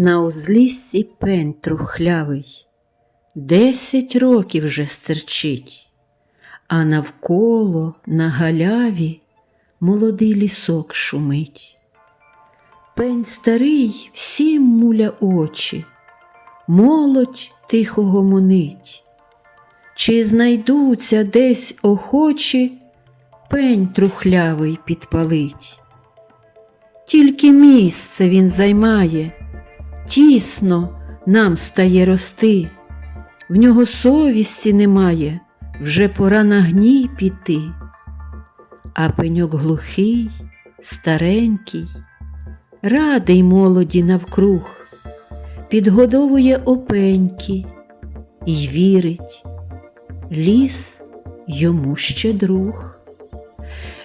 На узліссі пень трухлявий, десять років вже стерчить, а навколо на галяві молодий лісок шумить. Пень старий всім муля очі, молодь тихо гомонить. Чи знайдуться десь охочі, пень трухлявий підпалить. Тільки місце він займає, тісно нам стає рости, в нього совісті немає, вже пора на гній піти. А пеньок глухий, старенький, радий молоді навкруг, підгодовує опеньки і вірить, ліс йому ще друг.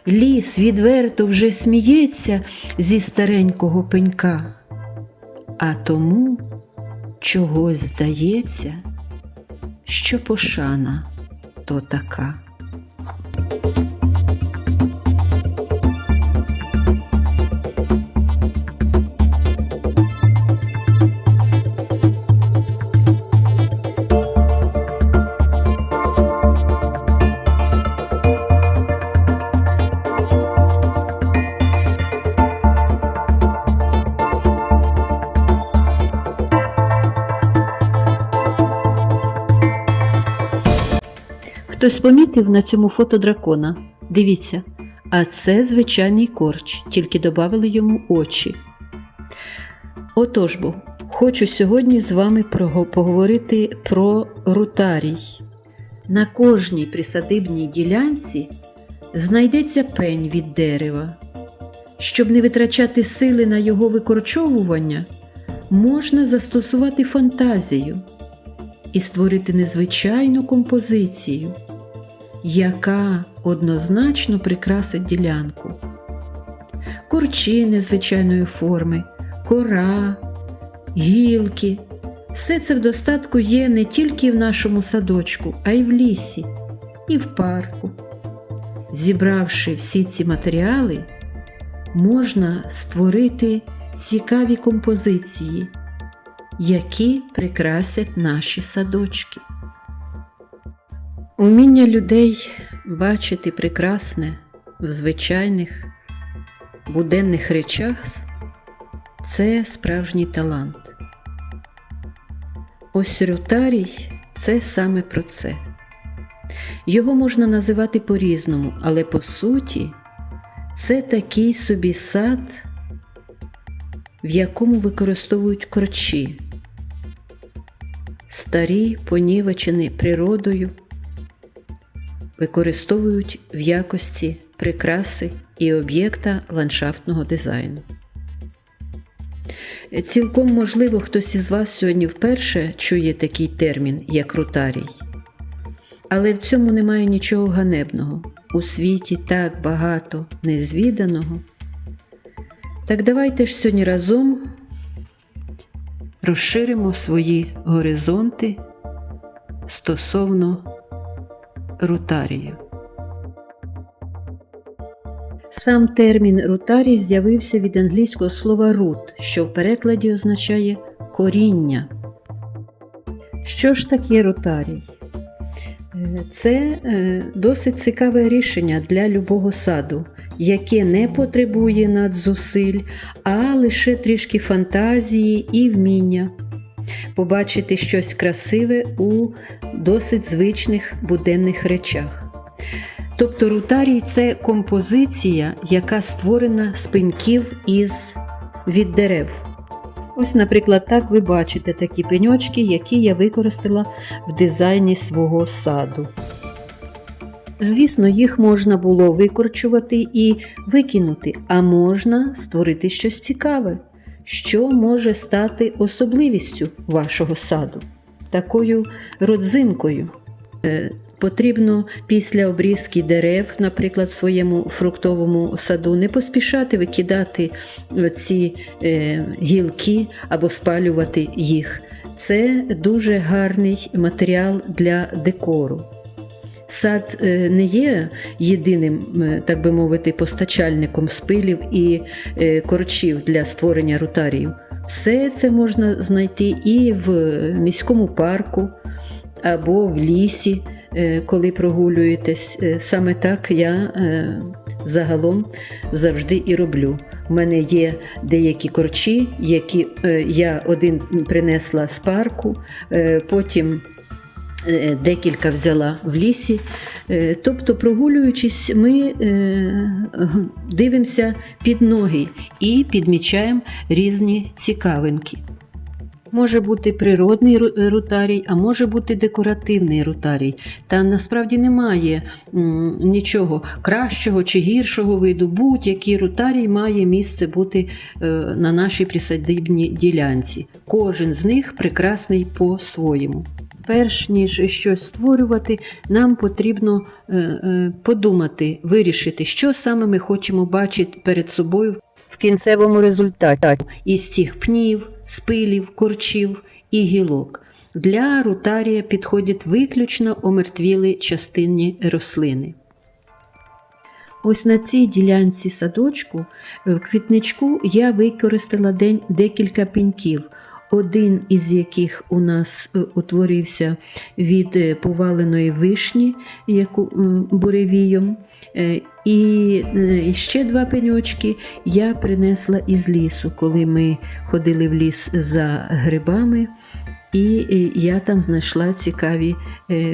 Ліс відверто вже сміється зі старенького пенька, а тому чогось здається, що пошана то така. Хтось помітив на цьому фото дракона. Дивіться, а це звичайний корч, тільки додали йому очі. Отож бо, хочу сьогодні з вами поговорити про рутарій. На кожній присадибній ділянці знайдеться пень від дерева. Щоб не витрачати сили на його викорчовування, можна застосувати фантазію і створити незвичайну композицію, яка однозначно прикрасить ділянку. Корчі незвичайної форми, кора, гілки. Все це в достатку є не тільки в нашому садочку, а й в лісі, і в парку. Зібравши всі ці матеріали, можна створити цікаві композиції, які прикрасять наші садочки. Уміння людей бачити прекрасне в звичайних буденних речах це справжній талант. Ось рютарій це саме про це. Його можна називати по-різному, але по суті це такий собі сад, в якому використовують корчі, старі, понівечені природою, використовують в якості прикраси і об'єкта ландшафтного дизайну. Цілком можливо, хтось із вас сьогодні вперше чує такий термін, як рутарій. Але в цьому немає нічого ганебного. У світі так багато незвіданого. Так давайте ж сьогодні разом розширимо свої горизонти стосовно рутарію. Сам термін рутарій з'явився від англійського слова root, що в перекладі означає коріння. Що ж таке рутарій? Е, Це е, досить цікаве рішення для любого саду, яке не потребує надзусиль, а лише трішки фантазії і вміння побачити щось красиве у досить звичних буденних речах. Тобто рутарій це композиція, яка створена з пеньків із від дерев. Ось, наприклад, так ви бачите такі пеньочки, які я використала в дизайні свого саду. Звісно, їх можна було викорчувати і викинути, а можна створити щось цікаве, що може стати особливістю вашого саду, такою родзинкою. Е, Потрібно після обрізки дерев, наприклад, в своєму фруктовому саду, не поспішати викидати ці е, гілки або спалювати їх. Це дуже гарний матеріал для декору. Сад е, не є єдиним, е, так би мовити, постачальником спилів і е, корчів для створення рутаріїв. Все це можна знайти і в міському парку або в лісі, коли прогулюєтесь. Саме так я загалом завжди і роблю. У мене є деякі корчі, які я один принесла з парку, потім декілька взяла в лісі. Е, Тобто, прогулюючись, ми е, дивимося під ноги і підмічаємо різні цікавинки. Може бути природний е, рутарій, а може бути декоративний рутарій. Та насправді немає нічого кращого чи гіршого виду. Будь-який рутарій має місце бути е, на нашій присадибній ділянці. Кожен з них прекрасний по-своєму. Перш ніж щось створювати, нам потрібно е, е, подумати, вирішити, що саме ми хочемо бачити перед собою в кінцевому результаті із цих пнів, спилів, корчів і гілок. Для рутарія підходять виключно омертвілі частинні рослини. Ось на цій ділянці садочку в квітничку я використала день декілька пеньків, один із яких у нас е, утворився від е, поваленої вишні, яку буревієм. Е, І ще два пеньочки я принесла із лісу, коли ми ходили в ліс за грибами. І я там знайшла цікаві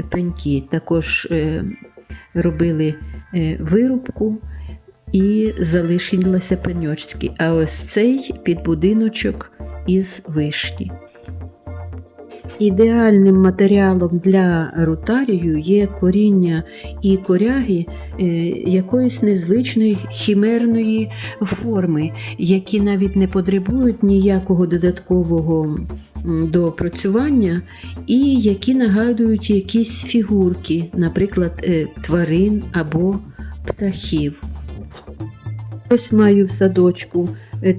пеньки. Також робили вирубку і залишилися пеньочки. А ось цей під будиночок із вишні. Ідеальним матеріалом для рутарію є коріння і коряги е, якоїсь незвичної хімерної форми, які навіть не потребують ніякого додаткового м, доопрацювання, і які нагадують якісь фігурки, наприклад, е, тварин або птахів. Ось маю в садочку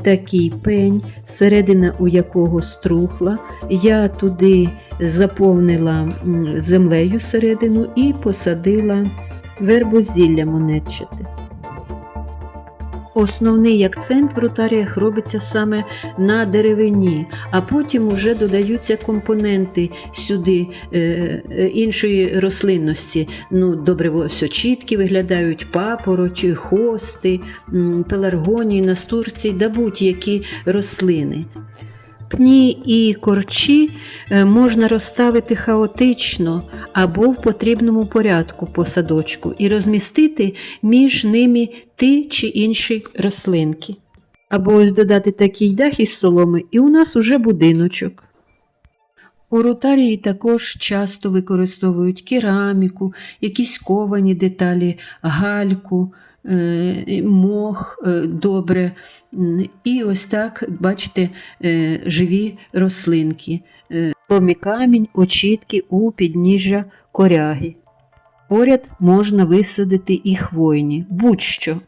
такий пень, середина у якого струхла. Я туди заповнила землею середину і посадила вербозілля монетчате. Основний акцент в ротаріях робиться саме на деревині, а потім вже додаються компоненти сюди е, е, іншої рослинності. Ну, добре, ось очітки виглядають папороть, хости, пеларгонії, настурці да будь-які рослини. Пні і корчі е, можна розставити хаотично або в потрібному порядку по садочку і розмістити між ними ті чи інші рослинки. Або ось додати такий дах із соломи, і у нас уже будиночок. У ротарії також часто використовують кераміку, якісь ковані деталі, гальку, мох е, добре. І ось так, бачите, е, живі рослинки, е, ломі камінь, очітки у підніжжя коряги. Поряд можна висадити і хвойні, будь-що.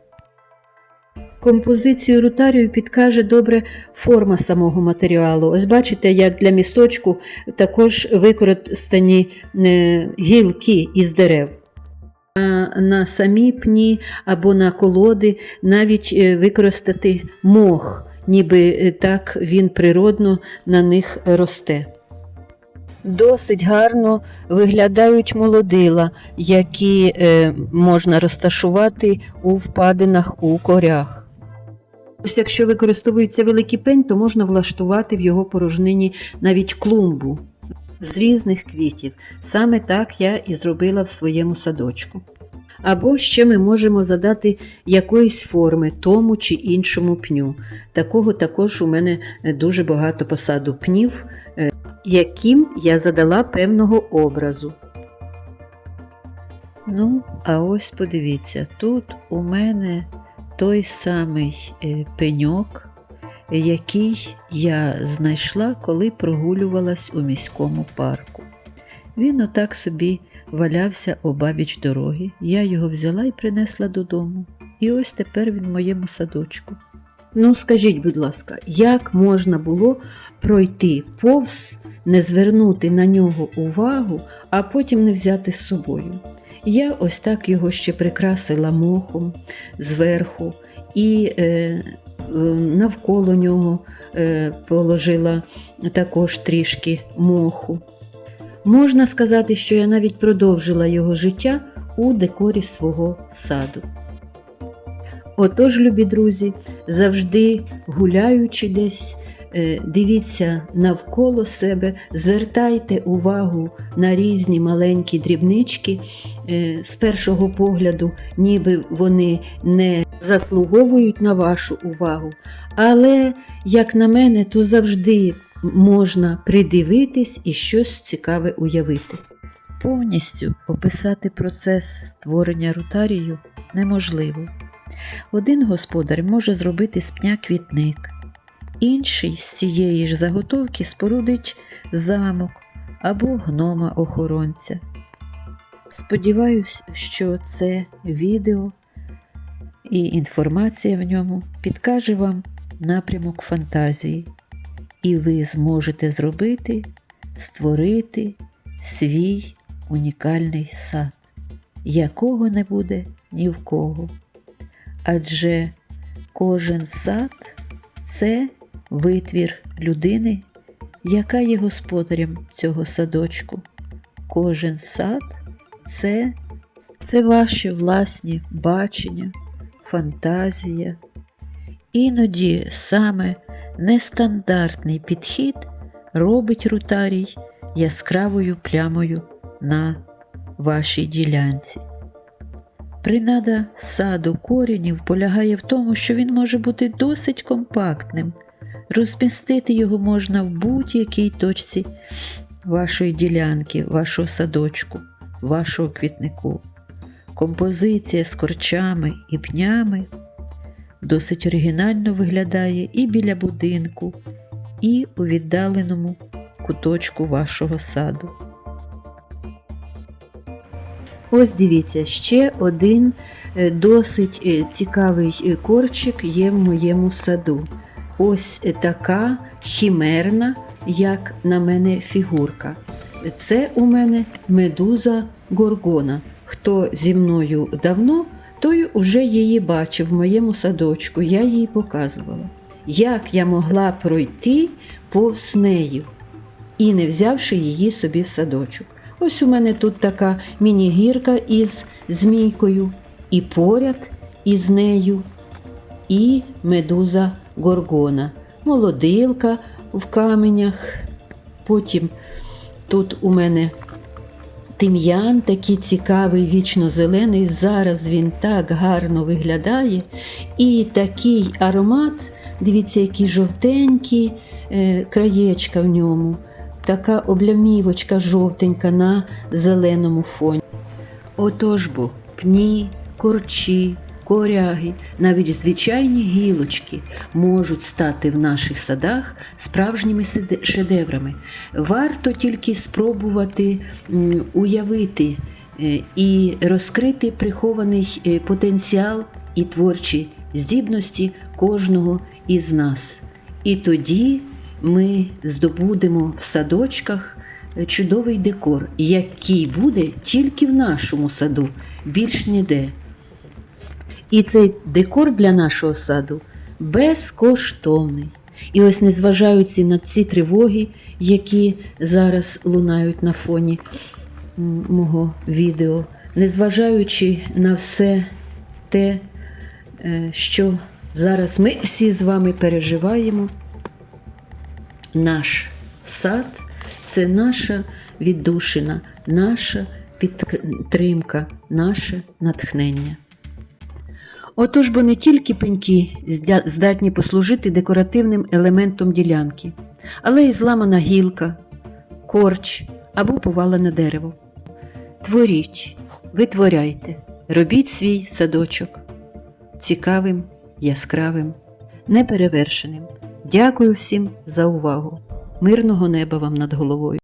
Композицію рутарію підкаже добре форма самого матеріалу. Ось бачите, як для місточку також використані е, гілки із дерев. На самі пні або на колоди навіть е, використати мох, ніби е, так він природно на них росте. Досить гарно виглядають молодила, які е, можна розташувати у впадинах у корях. Ось якщо використовується великий пень, то можна влаштувати в його порожнині навіть клумбу з різних квітів. Саме так я і зробила в своєму садочку. Або ще ми можемо задати якоїсь форми тому чи іншому пню. Такого також у мене дуже багато посаду пнів, е, яким я задала певного образу. Ну, а ось подивіться, тут у мене той самий е, пеньок, який я знайшла, коли прогулювалась у міському парку. Він отак собі валявся обабіч дороги. Я його взяла і принесла додому. І ось тепер він в моєму садочку. Ну, скажіть, будь ласка, як можна було пройти повз, не звернути на нього увагу, а потім не взяти з собою? Я ось так його ще прикрасила мохом зверху і е, навколо нього е, положила також трішки моху. Можна сказати, що я навіть продовжила його життя у декорі свого саду. Отож, любі друзі, завжди гуляючи десь, е, дивіться навколо себе, звертайте увагу на різні маленькі дрібнички. Е, З першого погляду, ніби вони не заслуговують на вашу увагу. Але, як на мене, то завжди можна придивитись і щось цікаве уявити. Повністю описати процес створення рутарію неможливо. Один господар може зробити з пня квітник, інший з цієї ж заготовки спорудить замок або гнома-охоронця. Сподіваюсь, що це відео і інформація в ньому підкаже вам напрямок фантазії, і ви зможете зробити, створити свій унікальний сад, якого не буде ні в кого. Адже кожен сад це витвір людини, яка є господарем цього садочку. Кожен сад це, це ваші власні бачення, фантазія. Іноді саме нестандартний підхід робить рутарій яскравою плямою на вашій ділянці. Принада саду корінів полягає в тому, що він може бути досить компактним. Розмістити його можна в будь-якій точці вашої ділянки, вашого садочку, вашого квітнику. Композиція з корчами і пнями досить оригінально виглядає і біля будинку, і у віддаленому куточку вашого саду. Ось дивіться, ще один е, досить е, цікавий е, корчик є в моєму саду. Ось така хімерна, як на мене, фігурка. Це у мене медуза горгона. Хто зі мною давно, той уже її бачив в моєму садочку, я їй показувала. Як я могла пройти повз нею і не взявши її собі в садочок. Ось у мене тут така міні-гірка із змійкою, і поряд із нею, і медуза горгона, молодилка в каменях. Потім тут у мене тим'ян такий цікавий, вічно-зелений. Зараз він так гарно виглядає. І такий аромат, дивіться, які жовтенькі е, краєчка в ньому така облямівочка жовтенька на зеленому фоні. Отож бо пні, корчі, коряги, навіть звичайні гілочки можуть стати в наших садах справжніми шедеврами. Варто тільки спробувати уявити е, і розкрити прихований е, потенціал і творчі здібності кожного із нас. І тоді ми здобудемо в садочках чудовий декор, який буде тільки в нашому саду, більш ніде. І цей декор для нашого саду безкоштовний. І ось, незважаючи на ці тривоги, які зараз лунають на фоні мого відео, незважаючи на все те, е, що зараз ми всі з вами переживаємо, наш сад це наша віддушина, наша підтримка, наше натхнення. Отож, бо не тільки пеньки здатні послужити декоративним елементом ділянки, але й зламана гілка, корч або повалене дерево. Творіть, витворяйте, робіть свій садочок цікавим, яскравим, неперевершеним. Дякую всім за увагу. Мирного неба вам над головою.